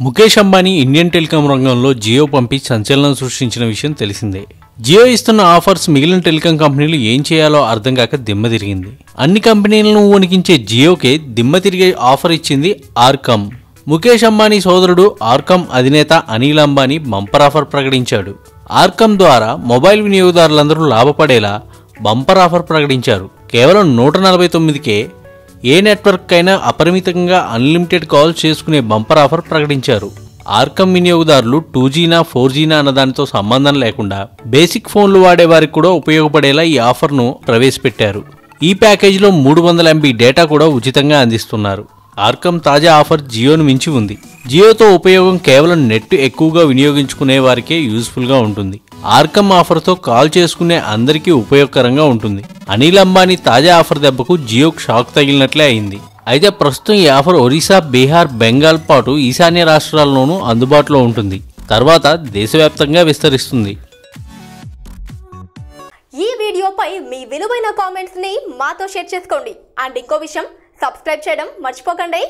Mukesh Ambani Indian telecom రంగంలో జియో పంపి సంచలనం సృష్టించిన విషయం తెలిసిందే. జియో ఇస్తున్న ఆఫర్స్ మిగిలిన టెలికాం కంపెనీలు ఏం చేయాలో అర్థం కాక దిమ్మ తిరిగింది. అన్ని కంపెనీలను వణికించే జియోకే దిమ్మ తిరిగే ఆఫర్ ఇచ్చింది ఆర్కమ్. ముఖేష్ అంబానీ సోదరుడు ఆర్కమ్ అధినేత అనిల్ అంబానీ బంపర్ ఆఫర్ ప్రకటించాడు. ఆర్కమ్ ద్వారా మొబైల్ వినియోగదారులందరూ లాభపడేలా బంపర్ ఆఫర్ ప్రకటించారు. కేవలం నూట నలభై తొమ్మిదికే ఏ నెట్వర్క్ అయినా అపరిమితంగా అన్లిమిటెడ్ కాల్ చేసుకునే బంపర్ ఆఫర్ ప్రకటించారు. ఆర్కమ్ వినియోగదారులు టూ జీనా ఫోర్ జీనా అన్న దానితో సంబంధం లేకుండా బేసిక్ ఫోన్లు వాడేవారికి కూడా ఉపయోగపడేలా ఈ ఆఫర్ను ప్రవేశపెట్టారు. ఈ ప్యాకేజీలో మూడు వందల ఎంబీ డేటా కూడా ఉచితంగా అందిస్తున్నారు. ఆర్కమ్ తాజా ఆఫర్ జియోను మించి ఉంది. జియోతో ఉపయోగం కేవలం నెట్ ఎక్కువగా వినియోగించుకునే వారికే యూస్ఫుల్గా ఉంటుంది. ఆర్కమ్ ఆఫర్తో కాల్ చేసుకునే అందరికీ ఉపయోగకరంగా ఉంటుంది. అనిల్ అంబానీ తాజా ఆఫర్ దెబ్బకు జియోకు షాక్ తగిలినట్లే అయింది. అయితే ప్రస్తుతం ఈ ఆఫర్ ఒరిస్సా బీహార్ బెంగాల్ పాటు ఈశాన్య రాష్ట్రాల్లోనూ అందుబాటులో ఉంటుంది. తర్వాత దేశవ్యాప్తంగా విస్తరిస్తుంది. ఈ వీడియోపై మీ విలువైన కామెంట్స్ని మాతో షేర్ చేసుకోండి. అండ్ ఇంకో విషయం సబ్స్క్రైబ్ చేయడం మర్చిపోకండి.